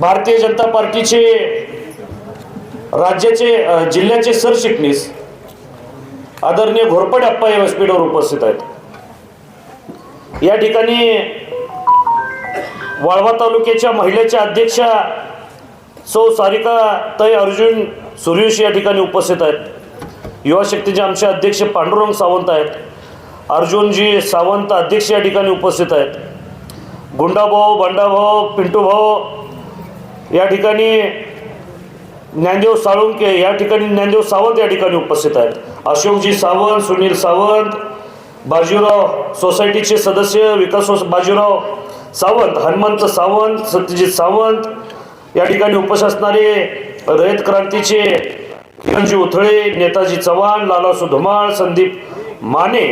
भारतीय जनता पार्टीचे राज्याचे जिल्ह्याचे सरचिटणीस आदरणीय घोरपडे अप्पा या व्यासपीठावर उपस्थित आहेत. या ठिकाणी वाळवा तालुक्याच्या महिलेच्या अध्यक्षा सौ सारिका तय अर्जुन सूर्यवंशी या ठिकाणी उपस्थित आहेत. युवा शक्तीचे आमचे अध्यक्ष पांडुरंग सावंत आहेत. अर्जुनजी सावंत अध्यक्ष या ठिकाणी उपस्थित आहेत. गुंडाभाऊ बंडाभाऊ पिंटूभाऊ या ठिकाणी ज्ञानदेव साळुंके या ठिकाणी ज्ञानदेव सावंत या ठिकाणी उपस्थित आहेत. अशोकजी सावंत सुनील सावंत बाजीराव सोसायटीचे सदस्य विकास बाजीराव सावंत हनुमंत सावंत सत्यजित सावंत या ठिकाणी उपस्थित असणारे रयत क्रांतीचे किरणजी उथळे नेताजी चव्हाण लालासू धुमाळ संदीप माने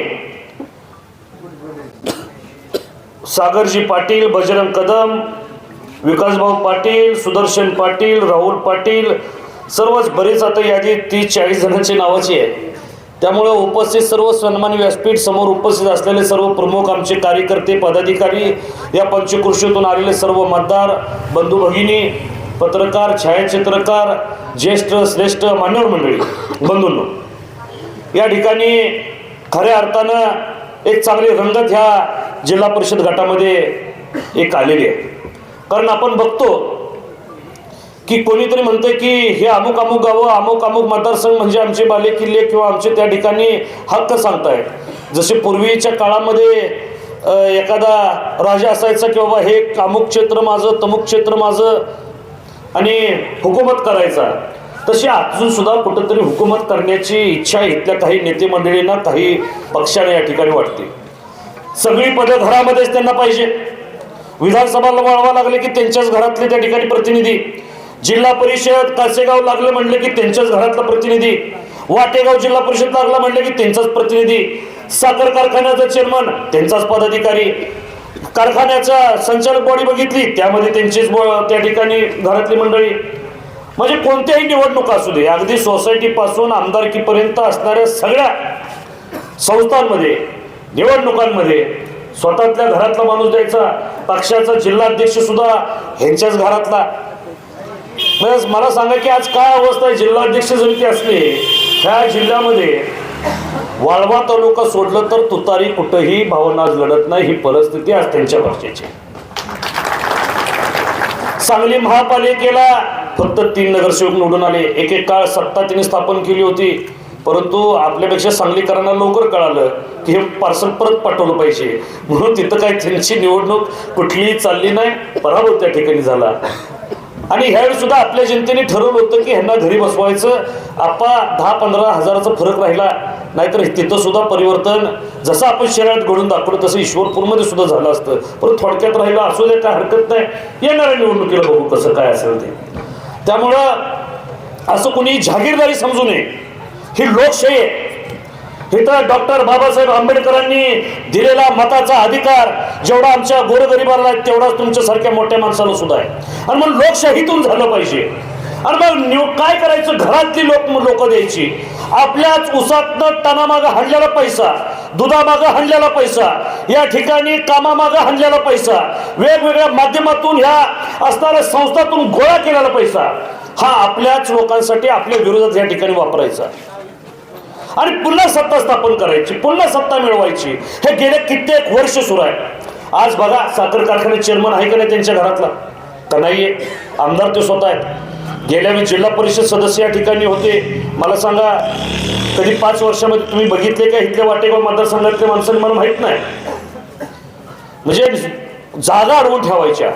सागरजी पाटील बजरंग कदम विकासभाऊ पाटील सुदर्शन पाटील राहुल पाटील सर्वच बरेच आता यादी तीस चाळीस जणांची नावाची आहे. त्यामुळे उपस्थित सर्व सन्मान व्यासपीठ समोर उपस्थित असलेले सर्व प्रमुख आमचे कार्यकर्ते पदाधिकारी या पंचकृषीतून आलेले सर्व मतदार बंधू भगिनी पत्रकार छायाचित्रकार ज्येष्ठ श्रेष्ठ मान्यवर मंडळी बंधूंनो या ठिकाणी खऱ्या अर्थानं एक चांगली रंगत ह्या जिल्हा परिषद गटामध्ये एक आलेली आहे. कारण आपण बघतो की कोणीतरी म्हणतं की हे अमुक अमुक गावं अमुक अमुक मतदारसंघ म्हणजे आमचे बाले किल्ले किंवा आमचे त्या ठिकाणी हक्क सांगतायत. जसे पूर्वीच्या काळामध्ये एखादा राजा असायचा की बाबा हे अमुक क्षेत्र माझं तमुक क्षेत्र माझं आणि हुकूमत करायचा. तशी अजून सुद्धा कुठंतरी हुकूमत करण्याची इच्छा इथल्या काही नेते मंडळींना काही पक्षाने या ठिकाणी वाटते. सगळी पदं घरामध्येच त्यांना पाहिजे. विधानसभाला वळवा लागले की त्यांच्याच घरातले त्या ठिकाणी प्रतिनिधी. जिल्हा परिषद कासेगाव लागले म्हणलं की त्यांच्याच घरातला प्रतिनिधी. वाटेगाव जिल्हा परिषद लागला म्हणलं की त्यांचाच प्रतिनिधी. साखर कारखान्याचा चेअरमन त्यांचाच पदाधिकारी. कारखान्याचा संचालक बॉडी बघितली त्यामध्ये त्यांचीच त्या ठिकाणी घरातली मंडळी. म्हणजे कोणत्याही निवडणुका असू दे अगदी सोसायटीपासून आमदारकीपर्यंत असणाऱ्या सगळ्या संस्थांमध्ये निवडणुकांमध्ये स्वतःतल्या घरातला माणूस द्यायचा पक्षाचा जिल्हाध्यक्ष सुद्धा ह्यांच्याच घरातला. मला सांगा की आज काय अवस्था आहे? जिल्हाध्यक्ष जरी ते असले ह्या जिल्ह्यामध्ये वाळवा तालुका सोडलं तर तुतारी कुठंही भावनाज लढत नाही ही परिस्थिती आज त्यांच्या पक्षाची सांगली महापालिकेला फक्त तीन नगरसेवक निवडून आले. एक एक काळ सत्ता तिने स्थापन केली होती. परंतु आपल्यापेक्षा सांगलीकरांना लवकर कळालं की हे पार्सल परत पाठवलं पाहिजे. म्हणून तिथं काय त्यांची निवडणूक कुठलीही चालली नाही पराभव त्या ठिकाणी झाला. आणि ह्यावेळी सुद्धा आपल्या जनतेने ठरवलं होतं की ह्यांना घरी बसवायचं. आपा दहा पंधरा हजाराचा फरक राहिला नाहीतर तिथं सुद्धा परिवर्तन जसं आपण शहरात घडून दाखवलं तसं ईश्वरपूरमध्ये सुद्धा झालं असतं. पण थोडक्यात राहिलं असू दे काय हरकत नाही. येणाऱ्या निवडणुकीला बघू कसं काय असेल ते. त्यामुळं असं कुणी जागीरदारी समजू नये. ही लोकशाही आहे. इथं डॉक्टर बाबासाहेब आंबेडकरांनी दिलेला मताचा अधिकार जेवढा आमच्या गोरगरिबाला आहे तेवढाच तुमच्यासारख्या मोठ्या माणसाला सुद्धा आहे. आणि मग लोकशाहीतून झालं पाहिजे. आणि मग निव काय करायचं? घरातली लोक लोक द्यायची. आपल्याच उसातनं तणामागं हाणलेला पैसा दुधामागं हाणलेला पैसा या ठिकाणी कामामागं हाणलेला पैसा वेगवेगळ्या माध्यमातून ह्या असणाऱ्या संस्थातून गोळा केलेला पैसा हा आपल्याच लोकांसाठी आपल्या विरोधात या ठिकाणी वापरायचा. आणि पुन्हा सत्ता स्थापन करायची पुन्हा सत्ता मिळवायची. हे गेले कित्येक वर्ष सुरू आहे. आज बघा साखर कारखान्यात चेअरमन आहे का नाही त्यांच्या घरातला? का नाहीये? आमदार ते स्वतः आहेत. गेल्या वेळी जिल्हा परिषद सदस्य या ठिकाणी होते. मला सांगा कधी पाच वर्षामध्ये तुम्ही बघितले का इथल्या वाटेगाव मतदारसंघातल्या माणसांनी मला माहीत नाही? म्हणजे जागा अडवून ठेवायच्या.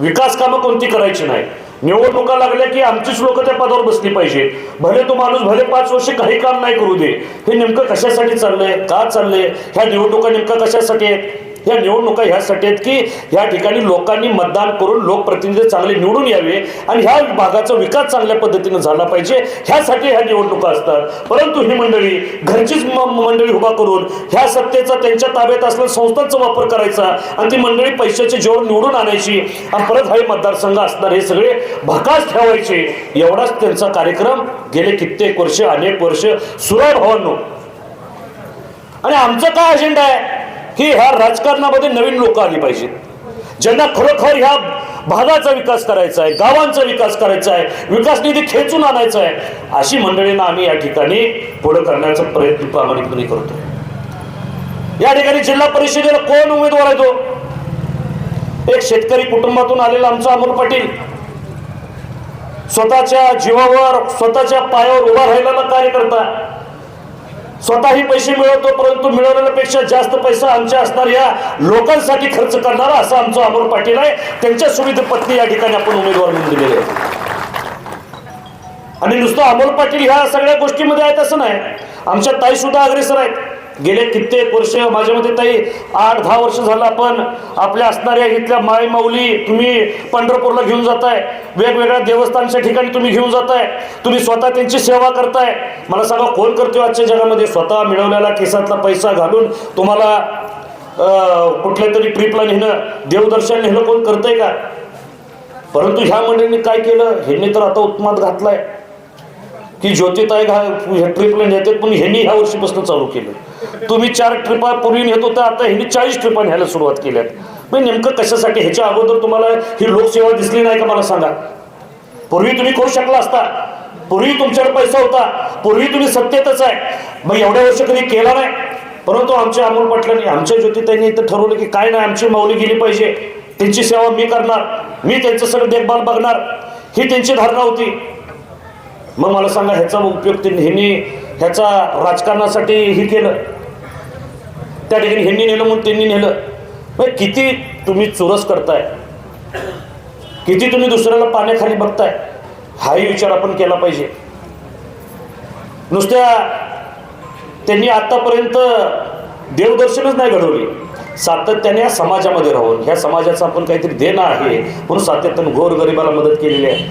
विकास कामं कोणती करायची नाही? निवडणुका लागल्या की आमचीच लोक त्या पदावर बसली पाहिजे भले तो माणूस भले पाच वर्ष काही काम नाही करू दे हे नेमकं कशासाठी चाललंय का चाललंय? ह्या निवडणुका नेमकं कशासाठी आहेत? ह्या निवडणुका ह्यासाठी आहेत की ह्या ठिकाणी लोकांनी मतदान करून लोकप्रतिनिधी चांगले निवडून यावे आणि ह्या भागाचा विकास चांगल्या पद्धतीनं झाला पाहिजे. ह्यासाठी ह्या निवडणुका असतात. परंतु ही मंडळी घरचीच मंडळी उभा करून ह्या सत्तेचा त्यांच्या ताब्यात असलेल्या संस्थांचा वापर करायचा आणि ती मंडळी पैशाचे जेवण निवडून आणायची आणि परत हा मतदारसंघ असणार हे सगळे भकास ठेवायचे. एवढाच त्यांचा कार्यक्रम गेले कित्येक वर्ष अनेक वर्ष सुरळ आहे भावांनो. आणि आमचं काय अजेंडा आहे? की ह्या राजकारणामध्ये नवीन लोक आली पाहिजेत. ज्यांना खरोखर ह्या भागाचा विकास करायचा आहे गावांचा विकास करायचा आहे विकास निधी खेचून आणायचा आहे अशी मंडळींना आम्ही या ठिकाणी पुढे करण्याचा प्रयत्न प्रामाणिकपणे करतो या ठिकाणी जिल्हा परिषदेला कोण उमेदवार आहे तो? एक शेतकरी कुटुंबातून आलेला आमचा अमोल पाटील. स्वतःच्या जीवावर स्वतःच्या पायावर उभा राहिलेला कार्यकर्ता. स्वतःही पैसे मिळवतो परंतु मिळवलेल्यापेक्षा जास्त पैसा आमच्या असणाऱ्या लोकांसाठी खर्च करणारा असा आमचा अमोल पाटील आहे. त्यांच्या सुविधा पत्नी या ठिकाणी आपण उमेदवार म्हणून दिलेले आहे आणि नुसतं अमोल पाटील ह्या सगळ्या गोष्टीमध्ये आहेत असं नाही. आमच्या ताई सुद्धा अग्रेसर आहेत. गेले कित्येक वर्ष माझ्या मते ताई आठ दहा वर्ष झालं आपण आपल्या असणाऱ्या इथल्या माय माऊली तुम्ही पंढरपूरला घेऊन जाताय. वेगवेगळ्या देवस्थानच्या ठिकाणी तुम्ही घेऊन जाताय. तुम्ही स्वतः त्यांची सेवा करताय. मला सांगा कोण करतोय आजच्या जगामध्ये? स्वतः मिळवलेला केसातला पैसा घालून तुम्हाला कुठल्या तरी ट्रिपला नेणं देवदर्शन नेणं कोण करतंय का? परंतु ह्या मंडळींनी काय केलं? ह्यांनी तर आता उत्मात घातलाय. की ज्योतिताई घा ह्या ट्रिपला नेते पण ह्यांनी ह्या वर्षीपासून चालू केलं. तुम्ही चार ट्रिपा पूर्वी नेत होता आता ह्यांनी चाळीस ट्रिपा न्यायला सुरुवात केल्यात. मग नेमकं कशासाठी? ह्याच्या अगोदर तुम्हाला ही लोकसेवा दिसली नाही का मला सांगा? पूर्वी तुम्ही करू शकला असता. पूर्वी तुमच्याकडे पैसा होता. पूर्वी तुम्ही सत्तेतच आहे. मग एवढ्या वर्ष कधी केला नाही. परंतु आमच्या अमोल पाटलांनी आमच्या ज्योतिताईंनी इथं ठरवलं की काय नाही आमची माऊली गेली पाहिजे. त्यांची सेवा मी करणार. मी त्यांचं सगळं देखभाल बघणार. ही त्यांची धारणा होती. मग मला सांगा ह्याचा उपयोग त्यांनी ह्याचा राजकारणासाठी हे केलं. त्या ठिकाणी ह्यांनी नेलं म्हणून त्यांनी नेलं. मग किती तुम्ही चुरस करताय? किती तुम्ही दुसऱ्याला पाण्याखाली बघताय? हाही विचार आपण केला पाहिजे. नुसत्या त्यांनी आतापर्यंत देवदर्शनच नाही घडवली. सातत्याने या समाजामध्ये राहून ह्या समाजाचं आपण काहीतरी देणं आहे म्हणून सातत्यानं गोरगरिबाला मदत केलेली आहे.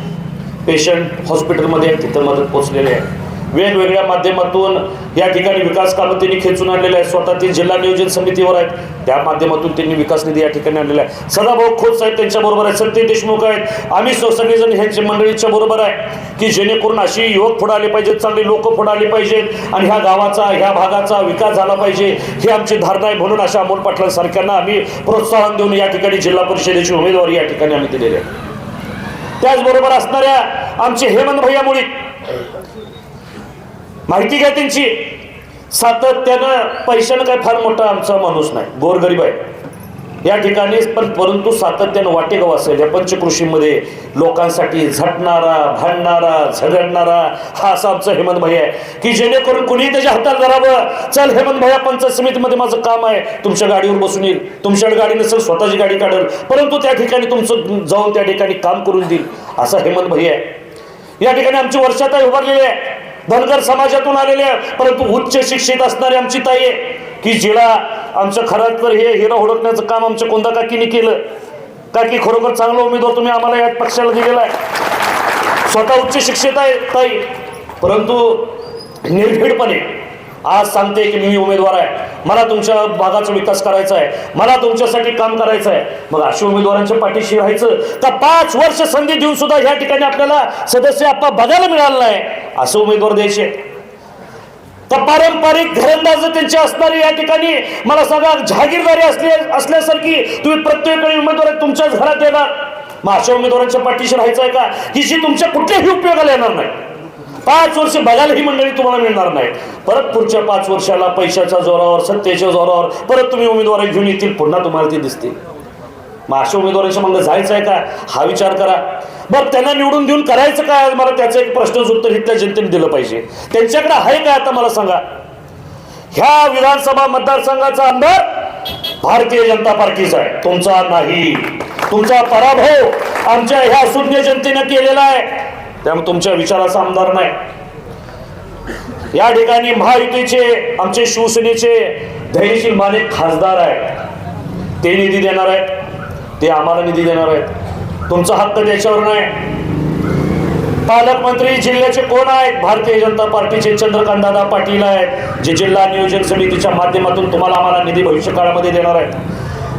पेशंट हॉस्पिटलमध्ये तिथं मदत पोचलेली आहे. वेगवेगळ्या माध्यमातून या ठिकाणी विकास कामं त्यांनी खेचून आणलेले आहे स्वतः ते जिल्हा नियोजन समितीवर आहेत. त्या माध्यमातून त्यांनी विकास निधी या ठिकाणी आणलेला आहे. सदाभाऊ खोत साहेब त्यांच्या बरोबर आहेत. सत्य देशमुख आहेत. आम्ही सगळेजण ह्यांच्या मंडळीच्या बरोबर आहे की जेणेकरून अशी युवक पुढे आले पाहिजेत चांगले लोक पुढे आले पाहिजेत आणि ह्या गावाचा ह्या भागाचा विकास झाला पाहिजे. ही आमची धारणा आहे म्हणून अशा अमोल पाटलांसारख्यांना आम्ही प्रोत्साहन देऊन या ठिकाणी जिल्हा परिषदेची उमेदवारी या ठिकाणी आम्ही दिलेली आहे. त्याचबरोबर असणाऱ्या आमचे हेमंत भैया मुळीक माहिती घ्या त्यांची. सातत्यानं पैशानं काय फार मोठा आमचा माणूस नाही. गोरगरीब आहे. या ठिकाणी पण परंतु सातत्यानं वाटेगाव असेल या पंचकृषीमध्ये लोकांसाठी झटणारा भांडणारा झगडणारा हा असा आमचा हेमंत भाई आहे. की जेणेकरून कुणीही त्याच्या हातात धरावं. चल हेमंत भैया पंचायत समितीमध्ये माझं काम आहे. तुमच्या गाडीवर बसून येईल. तुमच्याकडे गाडी नसेल स्वतःची गाडी काढेल. परंतु त्या ठिकाणी तुमचं जाऊन त्या ठिकाणी काम करून देईल. असा हेमंत भाई आहे. या ठिकाणी आमची वर्षाताई उभारलेली आहे. धनगर समाजातून आलेले आहे परंतु उच्च शिक्षित असणारी आमची ताई आहे. की जिला आमचं खरं तर हे हिरा हुडकण्याचं काम आमच्या कोंदा काकीने केलं. काकी खरोखर चांगला उमेदवार तुम्ही आम्हाला या पक्षाला दिलेला आहे. स्वतः उच्च शिक्षित आहे ताई. परंतु निर्भीडपणे आज सांगते की मी उमेदवार आहे. मला तुमच्या भागाचा विकास करायचा आहे मला तुमच्यासाठी काम करायचं आहे मग अशा उमेदवारांच्या पाठीशी राहायचं का पाच वर्ष संधी देऊन सुद्धा या ठिकाणी आपल्याला सदस्य आपा बघायला मिळालं नाही असं उमेदवार द्यायचे. तर पारंपरिक घरंदाज त्यांची असणारी या ठिकाणी मला सांगा जहागीरदारी असले असल्यासारखी तुम्ही प्रत्येक वेळी उमेदवार तुमच्याच घरात येणार. मग अशा उमेदवारांच्या पाठीशी राहायचं आहे का? की जी तुमच्या कुठल्याही उपयोगाला येणार नाही. पाच वर्ष बघायला ही मंडळी तुम्हाला मिळणार नाही परत पुढच्या पाच वर्षाला पैशाच्या जोरावर सत्तेच्या जोरावर परत तुम्ही उमेदवार घेऊन येतील पुन्हा तुम्हाला ती दिसतील. मग अशा उमेदवारांच्या मग जायचं आहे का? हा विचार करा. बरं त्यांना निवडून देऊन करायचं काय? मला त्याचं एक प्रश्नच उत्तर इथल्या जनतेने दिलं पाहिजे. त्यांच्याकडे आहे काय आता? मला सांगा. ह्या विधानसभा मतदारसंघाचा आमदार भारतीय जनता पार्टीचा आहे. तुमचा नाही. तुमचा पराभव आमच्या ह्या शून्य जनतेनं केलेला आहे. त्यामुळे तुमच्या विचाराचा आमदार नाही. या ठिकाणी महायुतीचे आमचे शिवसेनेचे धैर्यशील माने खासदार आहेत. ते निधी देणार आहेत. ते आम्हाला निधी देणार आहेत. तुमचा हक्क त्याच्यावर नाही. पालकमंत्री जिल्ह्याचे कोण आहेत? भारतीय जनता पार्टीचे चंद्रकांत दादा पाटील आहेत जे जिल्हा नियोजन समितीच्या माध्यमातून तुम्हाला आम्हाला निधी भविष्य काळामध्ये देणार आहेत.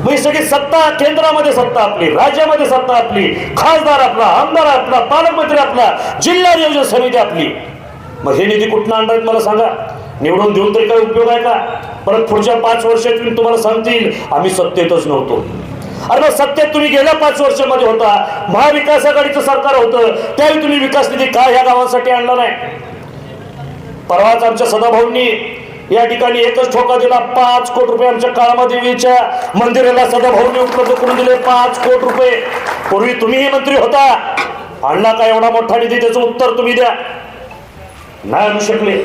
मग सगळी सत्ता केंद्रामध्ये सत्ता आपली राज्यामध्ये सत्ता आपली खासदार आपला आमदार आपला पालकमंत्री आपला जिल्हा नियोजन समिती आपली. मग हे निधी कुठनं आणणार मला सांगा? निवडून देऊन तरी काही उपयोग आहे का? परत पुढच्या पाच वर्षात तुम्हाला सांगतील आम्ही सत्तेतच नव्हतो. अरे मग सत्तेत तुम्ही गेल्या पाच वर्षामध्ये होता. महाविकास आघाडीचं सरकार होतं. त्यावेळी तुम्ही विकास निधी का ह्या गावांसाठी आणला नाही? परवाच आमच्या सदाभाऊंनी या ठिकाणी एकच ठोका दिला. पाच कोटी रुपये आमच्या काळामादेवीच्या मंदिराला सदाभाऊंनी उपलब्ध करून दिले. पाच कोटी रुपये. पूर्वी तुम्हीही मंत्री होता. आणला का एवढा मोठा निधी त्याचं उत्तर तुम्ही द्या. नाही आणू शकले.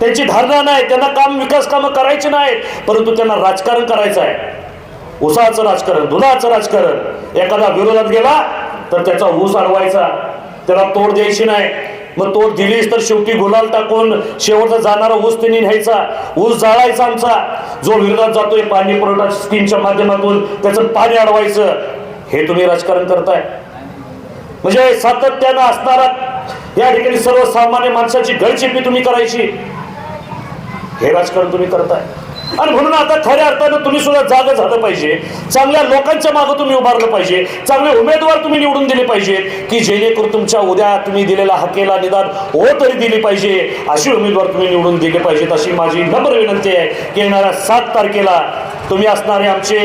त्यांची धारणा नाही. त्यांना काम विकास कामं करायची नाहीत. परंतु त्यांना राजकारण करायचं आहे. उसाचं राजकारण दुधाचं राजकारण. एखादा विरोधात गेला तर त्याचा ऊस अडवायचा. त्याला तोड द्यायची नाही. मग तो दिलीस तर शेवटी गुलाल टाकून शेवटचा जाणारा ऊस त्यांनी न्यायचा. ऊस जाळायचा आमचा. जो विरोधात जातोय पाणी पुरवठा स्कीमच्या माध्यमातून त्याचं पाणी अडवायचं. हे तुम्ही राजकारण करताय. म्हणजे सातत्यानं असणारा या ठिकाणी सर्वसामान्य माणसाची गळचेपी तुम्ही करायची. हे राजकारण तुम्ही करताय. आणि म्हणून आता खऱ्या अर्थानं तुम्ही सुद्धा जाग झालं पाहिजे. चांगल्या लोकांच्या मागं तुम्ही उभारलं पाहिजे. चांगले उमेदवार तुम्ही निवडून दिले पाहिजेत की जेणेकरून तुमच्या उद्या तुम्ही दिलेला हकेला निदान हो तरी दिली पाहिजे. अशी उमेदवार तुम्ही निवडून दिले पाहिजेत अशी माझी नम्र विनंती आहे की येणाऱ्या सात तारखेला तुम्ही असणारे आमचे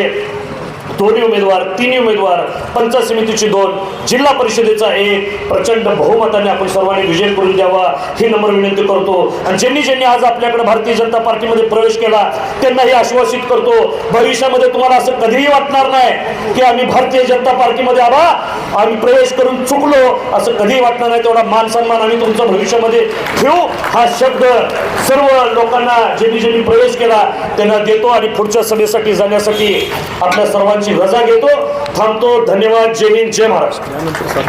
दोन्ही उमेदवार तिन्ही उमेदवार पंचायत समितीचे दोन जिल्हा परिषदेचा एक प्रचंड बहुमताने आपण सर्वांनी विजय करून द्यावा ही नम्र विनंती करतो. आणि ज्यांनी ज्यांनी आज आपल्याकडे भारतीय जनता पार्टीमध्ये प्रवेश केला त्यांनाही आश्वासित करतो भविष्यामध्ये तुम्हाला असं कधीही वाटणार नाही की आम्ही भारतीय जनता पार्टीमध्ये आबा आम्ही प्रवेश करून चुकलो असं कधीही वाटणार नाही तेवढा मान सन्मान आम्ही तुमचा भविष्यामध्ये ठेवू. हा शब्द सर्व लोकांना ज्यांनी ज्यांनी प्रवेश केला त्यांना देतो आणि पुढच्या सभेसाठी जाण्यासाठी आपल्या सर्वांची रजा घेतो थांबतो. धन्यवाद. जय हिंद. जय महाराष्ट्र.